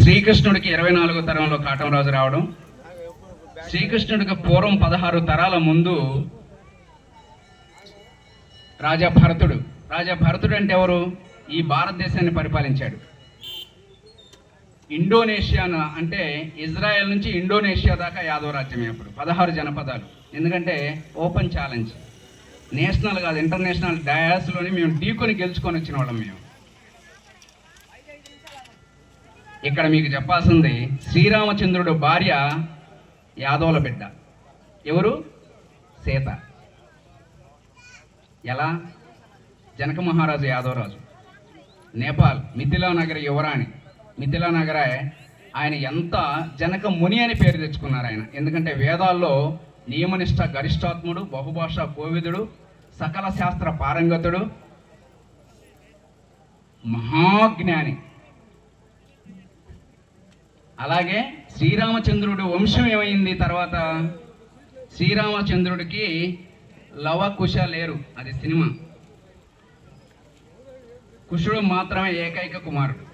శ్రీకృష్ణుడికి ఇరవై నాలుగో తరంలో కాటమరాజు రావడం. శ్రీకృష్ణుడికి పూర్వం పదహారు తరాల ముందు రాజా భరతుడు. రాజా భరతుడు అంటే ఎవరు? ఈ భారతదేశాన్ని పరిపాలించాడు. ఇండోనేషియాను అంటే ఇజ్రాయెల్ నుంచి ఇండోనేషియా దాకా యాదవ రాజ్యమే అప్పుడు. పదహారు జనపదాలు. ఎందుకంటే ఓపెన్ ఛాలెంజ్. నేషనల్ కాదు ఇంటర్నేషనల్ డయాస్లోని మేము ఢీకొని గెలుచుకొని వచ్చిన వాళ్ళం మేము. ఇక్కడ మీకు చెప్పాల్సింది శ్రీరామచంద్రుడు భార్య యాదవుల బిడ్డ. ఎవరు? సీత. ఎలా? జనక మహారాజు యాదవరాజు. నేపాల్ మిథిలా నగర యువరాణి. మిథిలా నగర ఆయన ఎంత జనక ముని అని పేరు తెచ్చుకున్నారు ఆయన. ఎందుకంటే వేదాల్లో నియమనిష్ట గరిష్టాత్ముడు బహుభాషా కోవిదుడు సకల శాస్త్ర పారంగతుడు మహాజ్ఞాని. అలాగే శ్రీరామచంద్రుడు వంశం ఏమైంది తర్వాత? శ్రీరామచంద్రుడికి లవకుశ లేరు అది సినిమా. కుషుడు మాత్రమే ఏకైక కుమారుడు.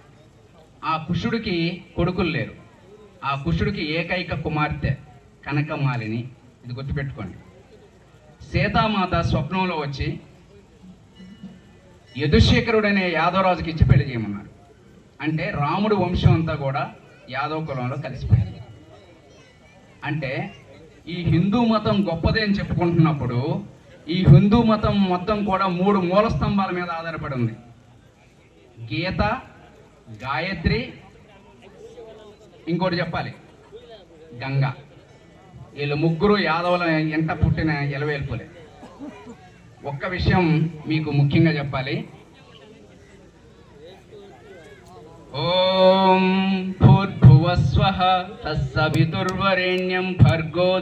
ఆ కుషుడికి కొడుకులు లేరు. ఆ కుషుడికి ఏకైక కుమార్తె కనకమాలిని. ఇది గుర్తుపెట్టుకోండి. సీతామాత స్వప్నంలో వచ్చి యదుశేఖరుడు అనే యాదవరాజుకి ఇచ్చి పెళ్ళి చేయమన్నారు. అంటే రాముడు వంశం అంతా కూడా యాదవ కులంలో కలిసిపోయింది. అంటే ఈ హిందూ మతం గొప్పదే అని చెప్పుకుంటున్నప్పుడు ఈ హిందూ మతం మొత్తం కూడా మూడు మూల స్తంభాల మీద ఆధారపడి ఉంది. గీత గాయత్రి ఇంకోటి చెప్పాలి గంగ. వీళ్ళు ముగ్గురు యాదవుల ఎంట పుట్టిన ఎలవేల్పులే ఒక్క విషయం మీకు ముఖ్యంగా చెప్పాలి. ఓం वस्वः तस्सवितुर्वरेण्यं भर्गो